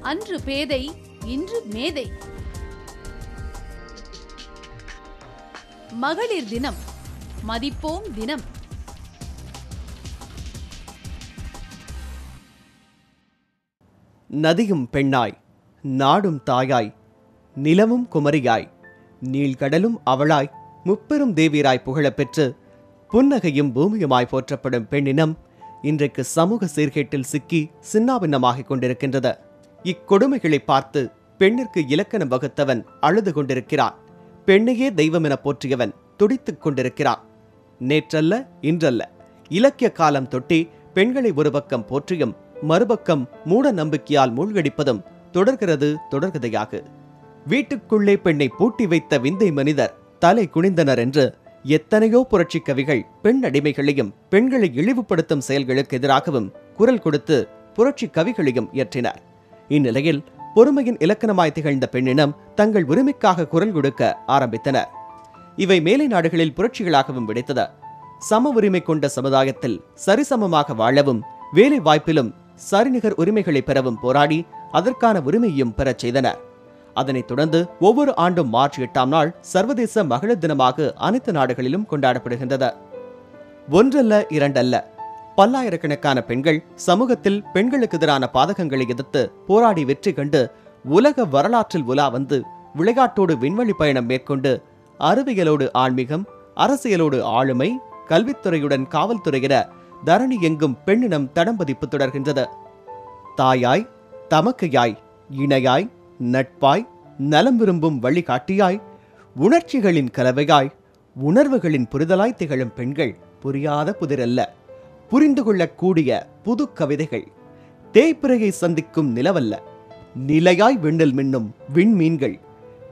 அன்று பேதை இன்று மேதை. மகளிர் தினம் மதிப்போம் தினம். நதியும் பெண்ணாய் நாடும் தாயாய் நிலமும் குமரியாய் நீள்கடலும் அவளாய் முப்பெரும் தேவியராய் புகழப்பெற்று புன்னகையும் பூமியுமாய் போற்றப்படும் பெண்ணினம் இன்றைக்கு சமூக சீர்கேட்டில் சிக்கி சின்னாபின்னமாகிக் கொண்டிருக்கின்றது. இக்கொடுமைகளை பார்த்து பெண்ணிற்கு இலக்கணம் வகுத்தவன் அழுது கொண்டிருக்கிறான். பெண்ணையே தெய்வம் என போற்றியவன் துடித்துக் கொண்டிருக்கிறான். நேற்றல்ல இன்றல்ல. இலக்கிய காலம் தொட்டி பெண்களை ஒரு பக்கம் போற்றியும் மறுபக்கம் மூட நம்பிக்கையால் மூழ்கடிப்பதும் தொடர்கிறது தொடர்கதையாக. வீட்டுக்குள்ளே பெண்ணை பூட்டி வைத்த விந்தை மனிதர் தலை குனிந்தனர் என்று எத்தனையோ புரட்சி கவிகள் பெண் அடிமைகளையும் பெண்களை இழிவுபடுத்தும் செயல்களுக்கு எதிராகவும் குரல் கொடுத்து புரட்சி கவிகளையும் இயற்றினர். இந்நிலையில் பொறுமையின் இலக்கணமாய் திகழ்ந்த பெண்ணினம் தங்கள் உரிமைக்காக குரல் கொடுக்க ஆரம்பித்தனர். இவை மேலை நாடுகளில் புரட்சிகளாகவும் விடைத்தது சம உரிமை கொண்ட சமுதாயத்தில் சரிசமமாக வாழவும் வேலை வாய்ப்பிலும் சரிநிகர் உரிமைகளை பெறவும் போராடி அதற்கான உரிமையும் பெறச் செய்தனர். அதனைத் தொடர்ந்து ஒவ்வொரு ஆண்டும் மார்ச் எட்டாம் நாள் சர்வதேச மகளிர் தினமாக அனைத்து நாடுகளிலும் கொண்டாடப்படுகின்றது. ஒன்றல்ல இரண்டல்ல. பல்லாயிரக்கணக்கான பெண்கள் சமூகத்தில் பெண்களுக்கு எதிரான பாதகங்களை எதிர்த்து போராடி வெற்றி கண்டு உலக வரலாற்றில் உலா வந்து விளையாட்டோடு விண்வெளி பயணம் மேற்கொண்டு அறிவியலோடு ஆன்மீகம் அரசியலோடு ஆளுமை கல்வித்துறையுடன் காவல்துறை தரணி எங்கும் பெண்ணினம் தடம்பதிப்பு தொடர்கின்றது. தாயாய் தமக்கையாய் இணையாய் நட்பாய் நலம் விரும்பும் வழிகாட்டியாய் உணர்ச்சிகளின் கலவையாய் உணர்வுகளின் புரிதலாய் திகழும் பெண்கள் புரியாத புதிரல்ல. புரிந்து கொள்ளக்கூடிய புது கவிதைகள். தேய்பிறையை சந்திக்கும் நிலவல்ல. நிலையாய் விண்ணில் மின்னும் விண்மீன்கள்.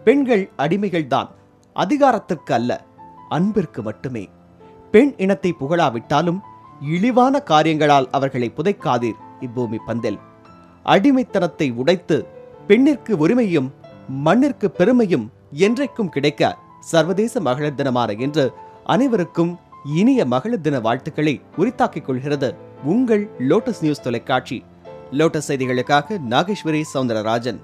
பெண்கள் அடிமைகள்தான் அதிகாரத்திற்கு அல்ல அன்பிற்கு மட்டுமே. பெண் இனத்தை புகழாவிட்டாலும் இழிவான காரியங்களால் அவர்களை புதைக்காதீர் இப்பூமி பந்தில். அடிமைத்தனத்தை உடைத்து பெண்ணிற்கு உரிமையும் மண்ணிற்கு பெருமையும் என்றைக்கும் கிடைக்க சர்வதேச மகளிர் தினமான இன்று அனைவருக்கும் இனிய மகளிர் தின வாழ்த்துக்களை உரித்தாக்கிக் கொள்கிறது உங்கள் லோட்டஸ் நியூஸ் தொலைக்காட்சி. லோட்டஸ் செய்திகளுக்காக நாகேஸ்வரி சவுந்தரராஜன்.